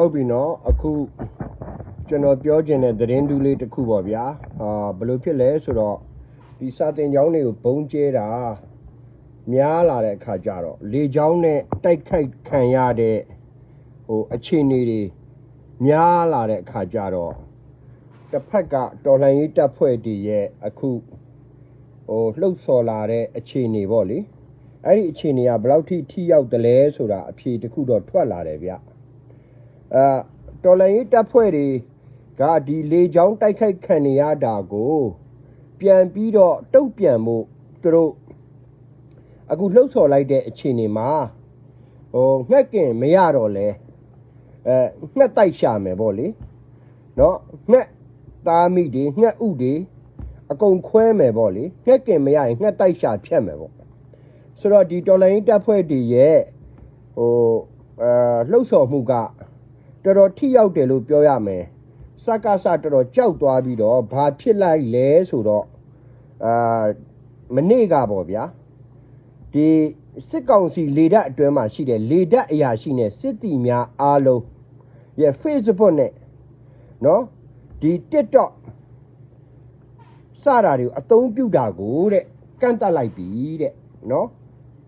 ဟုတ်ပြီနော်အခုကျွန်တော်ပြောချင်တဲ့သတင်းတူးလေးတစ်ခုပေါ့ဗျာအာဘယ်လိုဖြစ်လဲဆိုတော့ဒီစာတင်ကျောင်းတွေကိုဘုံကျဲတာများလာတဲ့အခါကျတော့လေကျောင်းနဲ့တိုက်ခိုက်ခံရတဲ့ဟိုအခြေအနေတွေများလာတဲ့အခါကျတော့တစ်ဖက်ကတော်လှန်ရေးတပ်ဖွဲ့တွေရဲ့အခုဟိုလှုပ်ဆော်လာတဲ့အခြေအနေပေါ့လေအဲ့ဒီအခြေအနေကဘယ်လောက်ထိထိရောက်တယ်လဲဆိုတာအဖြေတစ်ခုတော့ထွက်လာတယ်ဗျ အဲတော်လိုင်းရေးတပ်ဖွဲ့တွေကဒီလေချောင်းတိုက်ခိုက်ခံနေရတာကိုပြန်ပြီးတော့တုတ်ပြန်မှုသူတို့အခုလှုပ်ဆော်လိုက်တဲ့အခြေအနေမှာဟိုငှက်ကင်မရတော့လဲအဲငှက်တိုက်ရှာမယ်ပေါ့လေเนาะငှက်သားမိတွေငှက်ဥတွေအကုန်ခွဲမယ်ပေါ့လေငှက်ကင်မရရင်ငှက်တိုက်ရှာဖြတ်မယ်ပေါ့ဆိုတော့ဒီတော်လိုင်းရေးတပ်ဖွဲ့တွေရဲ့ဟိုအဲလှုပ်ဆော်မှုက တော်တော်ထိရောက်တယ်လို့ပြောရမယ်စကားစတော်တော်ကြောက်သွားပြီးတော့ဘာဖြစ်လိုက်လဲဆိုတော့အာမနေ့ကပေါ့ဗျာဒီစစ်ကောင်စီလေတပ်အတွင်းမှာရှိတဲ့လေတပ်အရာရှိနဲ့စစ်တီများအားလုံးရဲ့ Facebook နဲ့เนาะဒီ TikTok စတာတွေကိုအသုံးပြုတာကိုတဲ့ကန့်တက်လိုက်ပြီတဲ့เนาะ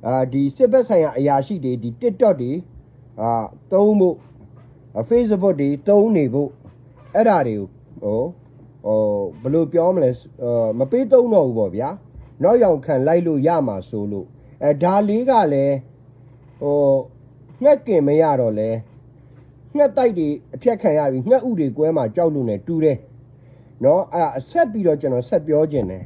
အာဒီစစ်ဘက်ဆိုင်ရာအရာရှိတွေဒီ TikTok တွေအာသုံးဖို့ Facebook တွေတုံးနေဖို့အဲ့ဓာတွေကိုဟိုဟိုဘယ်လိုပြောမလဲအာမပေးသုံးတော့ဘူးပေါ့ဗျာနောက်ရောင်ခံလိုက်လို့ရမှာဆိုလို့အဲဒါလေးကလည်းဟိုငှက်ကင်မရတော့လဲငှက်တိုက်တွေအဖြတ်ခံရပြီငှက်ဥတွေကွဲမှာကြောက်လို့ ਨੇ တူတယ်နော်အဲ့ဒါအဆက်ပြီးတော့ကျွန်တော်ဆက်ပြောခြင်းတယ်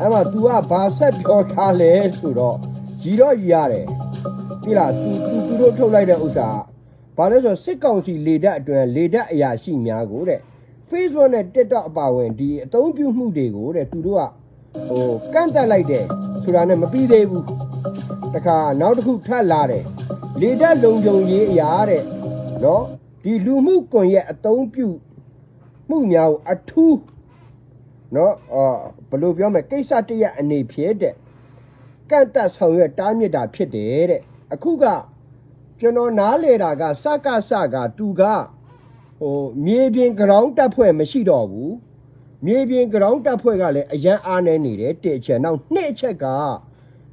အဲ့မှာ तू ကဘာဆက်ပြောထားလဲဆိုတော့ကြီးတော့ကြီးရတယ်ပြီလား तू तू သူတို့ထုတ်လိုက်တဲ့ဥစ္စာက ဘာလဲဆိုတော့စစ်ကောင်စီလေတပ်အတွင်းလေတပ်အရာရှိများကိုတဲ့ Facebook နဲ့ TikTok အပါအဝင်ဒီအသုံးပြုမှုတွေကိုတဲ့သူတို့ကဟိုကန့်တက်လိုက်တယ်ဆိုတာနဲ့မပြီးသေးဘူးတခါနောက်တစ်ခုထပ်လာတယ်လေတပ်လုံခြုံရေးအရာတဲ့နော်ဒီလူမှုကွန်ရက်အသုံးပြုမှုများကိုအထူးနော်အာဘယ်လိုပြောမလဲကိစ္စတရက်အနေဖြစ်တဲ့ကန့်တက်ဆောင်ရွက်တားမြစ်တာဖြစ်တယ်တဲ့အခုက ကျွန်တော်နားလေတာကစကစကတူကဟိုမြေပြင်ဂရောင်းတက်ဖွဲ့မရှိတော့ဘူးမြေပြင်ဂရောင်းတက်ဖွဲ့ကလည်းအရန်အားနေနေတယ်တစ်ချက်နောက်နှစ်အချက်က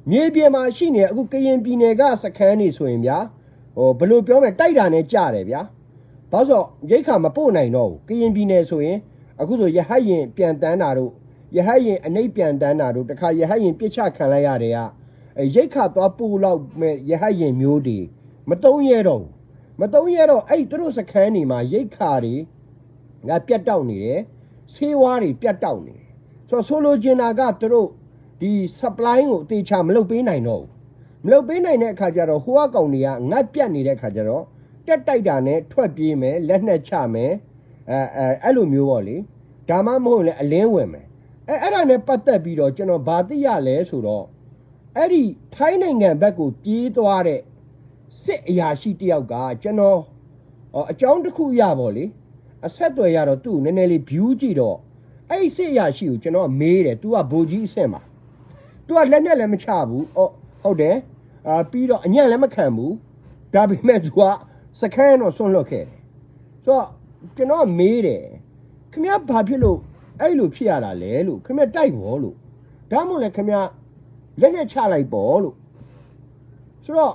မြေပြင်မှာရှိနေအခုကရင်ပြည်နယ်ကစခန်းနေဆိုရင်ဗျာဟိုဘယ်လိုပြောမလဲတိုက်တာနဲ့ကြားတယ်ဗျာဘာလို့ဆိုရိတ်ခါမပို့နိုင်တော့ဘူးကရင်ပြည်နယ်ဆိုရင်အခုဆိုရဟတ်ရင်ပြန်တန်းတာတို့ရဟတ်ရင်အနှိပ်ပြန်တန်းတာတို့တခါရဟတ်ရင်ပြစ်ချခံလိုက်ရတယ်ကအဲရိတ်ခါသွားပို့လောက်မဲ့ရဟတ်ရင်မျိုးတွေ မတုံးရတော့ဘူးမတုံးရတော့အဲ့သူတို့စခန်းနေမှာရိတ်ခါတွေငါပြတ်တောက်နေတယ်ဆေးဝါးတွေပြတ်တောက်နေတယ်ဆိုတော့ဆိုလိုချင်တာကသူတို့ဒီ supply ကိုအသေးချာမလုပ်ပေးနိုင်တော့ဘူးမလုပ်ပေးနိုင်တဲ့အခါကျတော့ဟိုအကောင်တွေကငတ်ပြတ်နေတဲ့အခါကျတော့တက်တိုက်တာနဲ့ထွက်ပြေးမယ်လက်နဲ့ချမယ်အဲအဲအဲ့လိုမျိုးပေါ့လေဒါမှမဟုတ်လည်းအလင်းဝင်မယ်အဲအဲ့ဒါနဲ့ပတ်သက်ပြီးတော့ကျွန်တော်ဗာသိရလဲဆိုတော့အဲ့ဒီထိုင်းနိုင်ငံဘက်ကိုပြေးသွားတဲ့ စစ်အရာရှိတယောက်ကကျွန်တော်အော်အကြောင်းတစ်ခုရပါလေအဆက်အသွယ်ရတော့သူ့ကိုနည်းနည်းလေး view ကြည့်တော့အဲ့ဒီစစ်အရာရှိကိုကျွန်တော်မေးတယ် तू ကဘိုလ်ကြီးအဆင့်မှာ तू ကလက်နဲ့လည်းမချဘူးအော်ဟုတ်တယ်အာပြီးတော့အညံ့လည်းမခံဘူးဒါပေမဲ့ तू ကစခန်းတော့ဆွန့်လွတ်ခဲ့တယ်ဆိုတော့ကျွန်တော်မေးတယ်ခင်ဗျားဘာဖြစ်လို့အဲ့လိုဖြစ်ရတာလဲလို့ခင်ဗျားတိုက်ဘောလို့ဒါမှမဟုတ်လေခင်ဗျားလက်နဲ့ချလိုက်ပေါ့လို့ဆိုတော့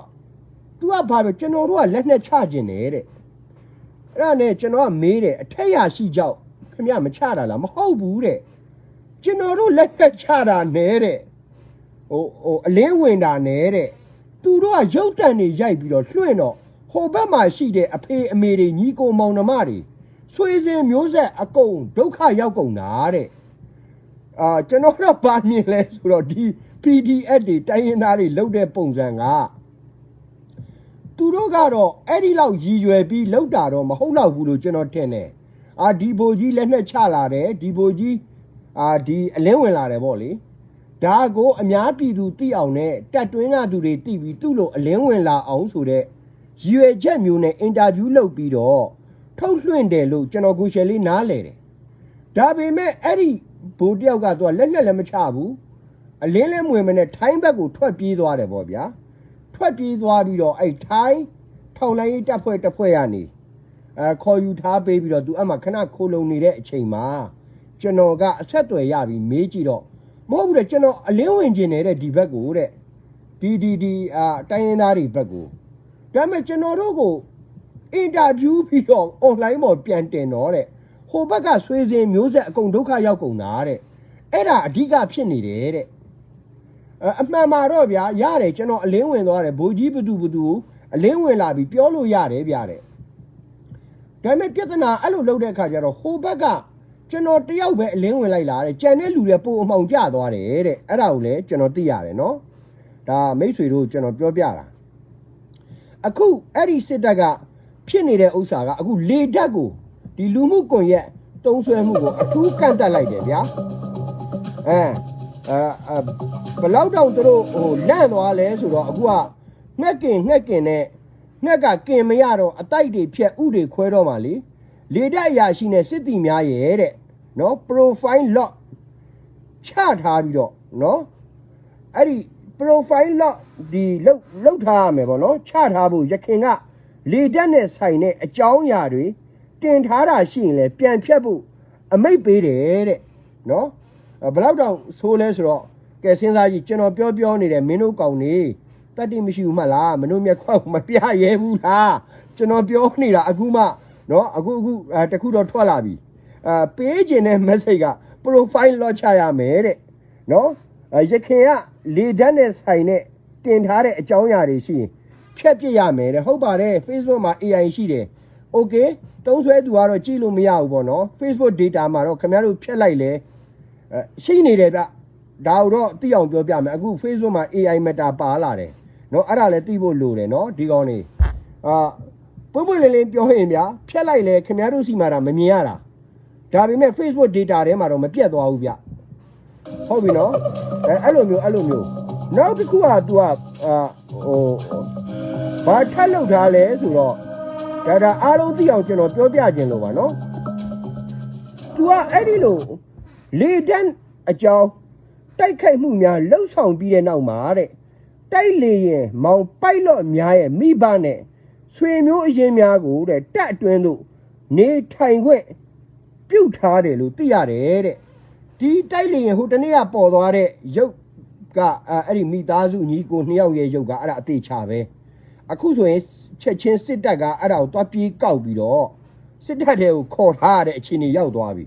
तू ကဘာပဲကျွန်တော်တို့ကလက်နဲ့ချခြင်းတယ်တဲ့အဲ့ဒါနဲ့ကျွန်တော်ကမေးတယ်အထက်ရရှိကြောက်ခင်ဗျမချတာလားမဟုတ်ဘူးတဲ့ကျွန်တော်တို့လက်နဲ့ချတာနဲ့တဲ့ဟိုဟိုအလင်းဝင်တာနဲ့တဲ့သူတို့ကရုပ်တံတွေရိုက်ပြီးတော့လွှင့်တော့ဟိုဘက်မှာရှိတဲ့အဖေအမေတွေညီကိုမောင်နှမတွေဆွေစဉ်မျိုးဆက်အကုန်ဒုက္ခရောက်ကုန်တာတဲ့အာကျွန်တော်တို့ပါမြင်လဲဆိုတော့ဒီ PDF တွေတိုင်းရင်းသားတွေလုပ်တဲ့ပုံစံက သူတို့ကတော့အဲ့ဒီလောက်ရည်ရွယ်ပြီးလောက်တာတော့မဟုတ်တော့ဘူးလို့ကျွန်တော်ထင်တယ်။အာဒီဘိုကြီးလက်နဲ့ချလာတယ်ဒီဘိုကြီးအာဒီအလင်းဝင်လာတယ်ပေါ့လေ။ဒါကိုအများပြည်သူသိအောင်နဲ့တက်တွင်းကသူတွေသိပြီးသူ့လိုအလင်းဝင်လာအောင်ဆိုတဲ့ရည်ရွယ်ချက်မျိုးနဲ့အင်တာဗျူးလုပ်ပြီးတော့ထုတ်လွှင့်တယ်လို့ကျွန်တော်ကိုရှယ်လေးနားလဲတယ်။ဒါပေမဲ့အဲ့ဒီဘိုးတယောက်ကသူကလက်နဲ့လည်းမချဘူး။အလင်းလည်းမဝင်မနဲ့ထိုင်းဘက်ကိုထွက်ပြေးသွားတယ်ပေါ့ဗျာ။ ထွက်ပြေးသွားပြီးတော့အဲ့ထိုင်းထောက်လိုင်းရေးတပ်ဖွဲ့တပ်ဖွဲ့ရနေအဲခေါ်ယူထားပေးပြီးတော့သူအမှခဏခိုးလုံနေတဲ့အချိန်မှာကျွန်တော်ကအဆက်အသွယ်ရပြီးမေးကြည့်တော့မဟုတ်ဘူးတဲ့ကျွန်တော်အလင်းဝင်ကျင်နေတဲ့ဒီဘက်ကိုတဲ့ဒီဒီဒီအာတိုင်းရင်းသားတွေဘက်ကိုဒါပေမဲ့ကျွန်တော်တို့ကိုအင်တာဗျူးပြီးတော့ online ပေါ်ပြန်တင်တော့တဲ့ဟိုဘက်ကဆွေးစင်မျိုးဆက်အကုန်ဒုက္ခရောက်ကုန်တာတဲ့အဲ့ဒါအဓိကဖြစ်နေတယ်တဲ့ အအမှန်မှာတော့ဗျာရတယ်ကျွန်တော်အလင်းဝင်သွားတယ်ဘိုးကြီးဘသူဘသူအလင်းဝင်လာပြီးပြောလို့ရတယ်ဗျာတဲ့ဒါပေမဲ့ပြဿနာအဲ့လိုလုပ်တဲ့အခါကျတော့ဟိုဘက်ကကျွန်တော်တယောက်ပဲအလင်းဝင်လိုက်လာတယ်ကြံတဲ့လူတွေပိုအမှောင်ကျသွားတယ်တဲ့အဲ့ဒါကိုလည်းကျွန်တော်သိရတယ်နော်ဒါမိတ်ဆွေတို့ကျွန်တော်ပြောပြတာအခုအဲ့ဒီစစ်တပ်ကဖြစ်နေတဲ့ဥစ္စာကအခုလေတက်ကိုဒီလူမှုကွန်ရက်တုံးဆွဲမှုကိုအထူးကန့်တက်လိုက်တယ်ဗျာအဲ အဲအဲဘယ်လောက်တောင်သူတို့ဟိုလန့်သွားလဲဆိုတော့အခုကငှက်ကင်ငှက်ကင်နဲ့ငှက်ကကင်မရတော့အတိုက်တွေဖြက်ဥတွေခွဲတော့မှလေလေတက်အရာရှိနဲ့စစ်တီများရဲ့တဲ့နော် profile lock ချထားပြီးတော့နော်အဲ့ဒီ profile lock ဒီလောက်လောက်ထားရမယ်ပေါ့နော်ချထားဖို့ရခင်ကလေတက်နဲ့ဆိုင်တဲ့အကြောင်းအရာတွေတင်ထားတာရှိရင်လည်းပြန်ဖြတ်ဖို့အမိတ်ပေးတယ်တဲ့နော်အဲ့ ဘယ်လောက်တောင်ဆိုးလဲဆိုတော့ကဲစဉ်းစားကြည့်ကျွန်တော်ပြောပြောနေတဲ့မင်းတို့ကောင်နေတတ်တိမရှိဘူးမှတ်လားမင်းတို့မျက်ခွက်မပြရဲဘူးလားကျွန်တော်ပြောနေတာအခုမှနော်အခုအခုအဲတခုတော့ထွက်လာပြီအဲပေးခြင်းတဲ့ message က profile လော့ချရမယ်တဲ့နော်အဲရခင်ကလေဓာတ်နဲ့ဆိုင်နဲ့တင်ထားတဲ့အကြောင်းအရာတွေရှိရင်ဖြတ်ပြစ်ရမယ်တဲ့ဟုတ်ပါတယ် Facebook မှာ AI ရှိတယ် okay တုံးဆွဲသူကတော့ကြည့်လို့မရဘူးပေါ့နော် Facebook data မှာတော့ခင်ဗျားတို့ဖြတ်လိုက်လဲအဲ ရှိနေတယ်ဗျဒါတော့သိအောင်ပြောပြမယ်အခု Facebook မှာ AI Meta ပါလာတယ်နော်အဲ့ဒါလည်းသိဖို့လိုတယ်နော်ဒီကောင်းနေအာပွင့်ပွင့်လင်းလင်းပြောရင်ဗျာဖြတ်လိုက်လဲခင်ဗျားတို့စီမှာဒါမမြင်ရတာဒါပေမဲ့ Facebook data ထဲမှာတော့မပြတ်သွားဘူးဗျဟုတ်ပြီနော်အဲအဲ့လိုမျိုးအဲ့လိုမျိုးနောက်တစ်ခုက तू ကအာဟိုဘာထပ်လောက်ထားလဲဆိုတော့ဒါဒါအားလုံးသိအောင်ကျွန်တော်ပြောပြခြင်းလို့ပါနော် तू ကအဲ့ဒီလို လေတန်းအကြောင်းတိုက်ခိုက်မှုများလှုပ်ဆောင်ပြီးတဲ့နောက်မှာတဲ့တိုက်လေရင်မောင်ပိုက်လော့များရဲ့မိဘနဲ့ဆွေမျိုးအရင်များကိုတဲ့တက်အတွင်းတို့နေထိုင်ခွင့်ပြုတ်ထားတယ်လို့သိရတယ်တဲ့ဒီတိုက်လေရင်ဟိုတနေ့ကပေါ်သွားတဲ့ရုပ်ကအဲ့အဲ့ဒီမိသားစုညီကိုနှစ်ယောက်ရဲ့ရုပ်ကအဲ့ဒါအသေးချပဲအခုဆိုရင်ချက်ချင်းစစ်တပ်ကအဲ့ဒါကိုတွားပြေးကောက်ပြီးတော့စစ်တပ်တွေကိုခေါ်ထားရတဲ့အခြေအနေရောက်သွားပြီ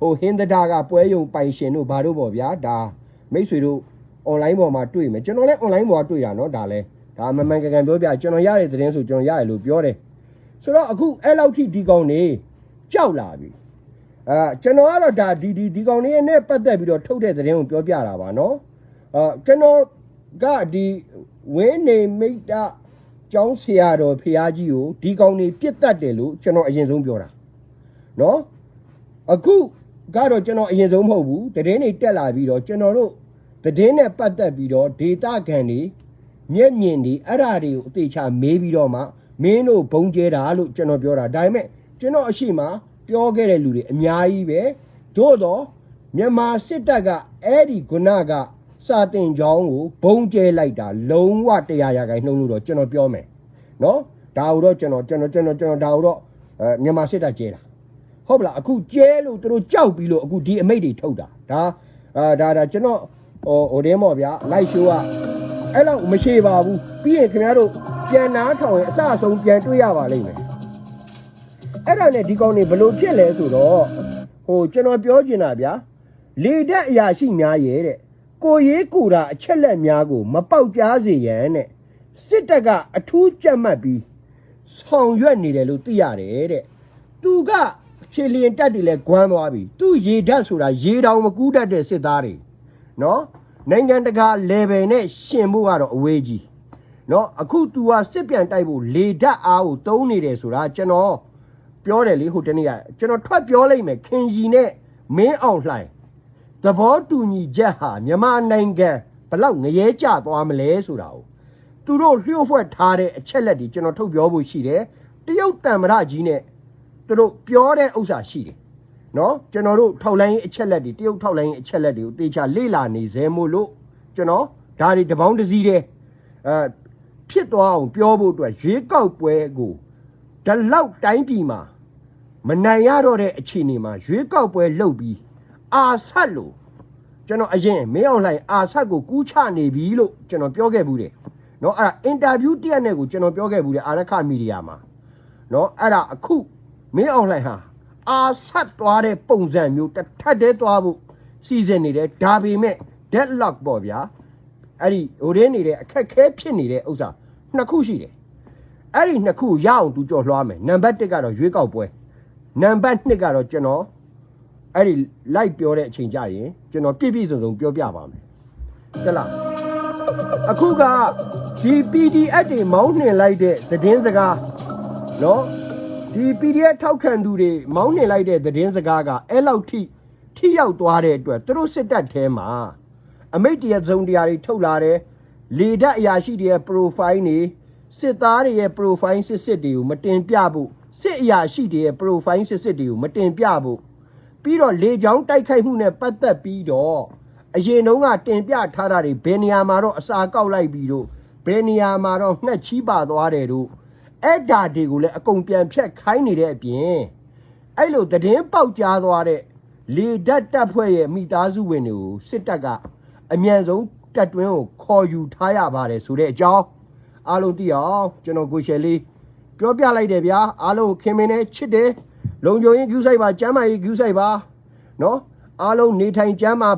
ဟိုဟင်းသဒါကပွဲယုံပိုင်ရှင်တို့ဘာတို့ပေါ့ဗျာဒါမိတ်ဆွေတို့ online ပေါ်မှာတွေ့မယ်ကျွန်တော်လည်း online ပေါ်မှာတွေ့တာเนาะဒါလည်းဒါမမှန်ကန်ကန်ပြောပြကျွန်တော်ရတဲ့သတင်းဆိုကျွန်တော်ရတယ်လို့ပြောတယ်ဆိုတော့အခုအဲ့လောက်ထိဒီကောင်နေကြောက်လာပြီအာကျွန်တော်ကတော့ဒါဒီဒီဒီကောင်နေနဲ့ပတ်သက်ပြီးတော့ထုတ်တဲ့သတင်းကိုပြောပြတာပါเนาะအာကျွန်တော်ကဒီဝင်းနေမိတ်တာကျောင်းဆရာတော်ဖရာကြီးကိုဒီကောင်နေပြစ်တတ်တယ်လို့ကျွန်တော်အရင်ဆုံးပြောတာเนาะ အခု ကတော့ကျွန်တော်အရင်ဆုံးမဟုတ်ဘူးတည်င်းတွေတက်လာပြီးတော့ကျွန်တော်တို့တည်င်းနဲ့ပတ်သက်ပြီးတော့ဒေတာခံတွေမျက်မြင်တွေအဲ့ဓာတွေကိုအသေးချာမေးပြီးတော့မှမင်းတို့ဘုံကျဲတာလို့ကျွန်တော်ပြောတာဒါပေမဲ့ကျွန်တော်အရှိမပြောခဲ့တဲ့လူတွေအများကြီးပဲသို့တော့မြန်မာစစ်တပ်ကအဲ့ဒီဂုဏကစာတင်ကြောင်းကိုဘုံကျဲလိုက်တာလုံးဝတရားရခိုင်နှုံးလို့တော့ကျွန်တော်ပြောမယ်နော်ဒါတော့ကျွန်တော်ကျွန်တော်ကျွန်တော်ကျွန်တော်ဒါတော့အဲမြန်မာစစ်တပ်ကျဲတာ ဟုတ်ပလားအခုကျဲလို့သူတို့ကြောက်ပြီးလို့အခုဒီအမိတ်တွေထုတ်တာဒါအာဒါဒါကျွန်တော်ဟိုဟိုတင်းပေါ့ဗျာလိုက်ရှိုးကအဲ့လောက်မရှိပါဘူးပြီးရင်ခင်ဗျားတို့ပြန်နာထောင်ရင်အစအဆုံးပြန်တွေ့ရပါလိမ့်မယ်အဲ့ဒါနဲ့ဒီကောင်တွေဘလို့ဖြစ်လဲဆိုတော့ဟိုကျွန်တော်ပြောချင်တာဗျာလေတက်အရာရှိများရဲ့တဲ့ကိုရေးကိုတာအချက်လက်များကို မပေါက်ကြားစေရန်တဲ့စစ်တပ်ကအထူးကြက်မှတ်ပြီးဆောင်ရွက်နေတယ်လို့သိရတယ်တဲ့သူက ခြေလျင်တက်တွေလဲဂွမ်းသွားပြီသူရေဓာတ်ဆိုတာရေတောင်မကူးတတ်တဲ့စစ်သားတွေနော်နိုင်ငံတကာ level နဲ့ရှင်ဖို့ကတော့အဝေးကြီးနော်အခု तू ကစစ်ပြန်တိုက်ဖို့လေဓာတ်အားကိုတုံးနေတယ်ဆိုတာကျွန်တော်ပြောတယ်လေဟိုတနေ့ကကျွန်တော်ထွက်ပြောလိုက်မယ်ခင်ကြီးနဲ့မင်းအောင်လှိုင်သဘောတူညီချက်ဟာမြန်မာနိုင်ငံဘလောက်ငရဲကျသွားမလဲဆိုတာကိုသူတို့လျှို့ဖွဲ့ထားတဲ့အချက်လက်တွေကျွန်တော်ထုတ်ပြောဖို့ရှိတယ်တရုတ်တံမရကြီးနဲ့ သူတို့ပြောတဲ့ဥစ္စာရှိတယ်နော်ကျွန်တော်တို့ထောက်လိုင်းရေးအချက်လက်တွေတရုတ်ထောက်လိုင်းရေးအချက်လက်တွေကိုတေချာလေ့လာနေစေမို့လို့ကျွန်တော်ဒါတွေတပေါင်းတစ်စည်းတည်းအဲ ဖြစ်သွားအောင်ပြောဖို့အတွက်ရွေးကောက်ပွဲကိုဒီလောက်တိုင်းပြည်မှာမနိုင်ရတော့တဲ့အခြေအနေမှာရွေးကောက်ပွဲလုပ်ပြီးအာဆက်လို့ကျွန်တော်အရင်မင်းအောင်လှိုင်အာဆက်ကိုကူးချနေပြီလို့ကျွန်တော်ပြောခဲ့ဘူးတယ်เนาะအဲ့ဒါအင်တာဗျူးတစ်ရက်နဲ့ကိုကျွန်တော်ပြောခဲ့ဘူးတယ်အာရခမီဒီယာမှာเนาะအဲ့ဒါအခု မင်းအောင်လှိုင်ဟာအာဆက်သွားတဲ့ပုံစံမျိုးတစ်ထပ်တည်းသွားဖို့စီစဉ်နေတယ်ဒါပေမဲ့ deadlock ပေါ့ဗျာအဲ့ဒီဟိုရင်းနေတဲ့အခက်ခဲဖြစ်နေတဲ့ဥစ္စာနှစ်ခုရှိတယ်အဲ့ဒီနှစ်ခုကိုရအောင်သူကြော်လွှားမယ်နံပါတ်1ကတော့ရွေးကောက်ပွဲနံပါတ်2ကတော့ကျွန်တော်အဲ့ဒီလိုက်ပြောတဲ့အချိန်ကြရင်ကျွန်တော်ပြည့်ပြည့်စုံစုံပြောပြပါမယ်ဟုတ်လားအခုကဒီ PDF တွေမောင်းနှင်လိုက်တဲ့သတင်းစကားနော် ဒီ PDF ထောက်ခံသူတွေမောင်းနှင်လိုက်တဲ့သတင်းစကားကအဲ့လောက်ထိထိရောက်သွားတဲ့အတွက်သူတို့စစ်တပ်ထဲမှာအမိတ်တရဇုံတရားတွေထုတ်လာတယ်လေဓာတ်အရာရှိတွေရဲ့ profile တွေစစ်သားတွေရဲ့ profile စစ်စစ်တွေကိုမတင်ပြဖို့စစ်အရာရှိတွေရဲ့ profile စစ်စစ်တွေကိုမတင်ပြဖို့ပြီးတော့လေချောင်းတိုက်ခိုက်မှုနဲ့ပတ်သက်ပြီးတော့အရင်တုန်းကတင်ပြထားတာတွေဘယ်နေရာမှာတော့အစာကောက်လိုက်ပြီးတော့ဘယ်နေရာမှာတော့ငှက်ချီးပါသွားတယ်တို့ အဲ့ဒါတွေကိုလည်းအကုန်ပြန်ဖြတ်ခိုင်းနေတဲ့အပြင်အဲ့လိုသတင်းပေါက်ကြားသွားတဲ့လေဓာတ်တပ်ဖွဲ့ရဲ့မိသားစုဝင်တွေကိုစစ်တပ်ကအမြန်ဆုံးတက်တွင်းကိုခေါ်ယူထားရပါတယ်ဆိုတဲ့အကြောင်းအားလုံးသိအောင်ကျွန်တော်ကိုရှယ်လေးပြောပြလိုက်တယ်ဗျာအားလုံးခင်မင်းနဲ့ချစ်တယ်လုံခြုံရေးကျူးဆိုင်ပါကျမ်းမာရေးကျူးဆိုင်ပါနော်အားလုံးနေထိုင်ကျမ်းမာ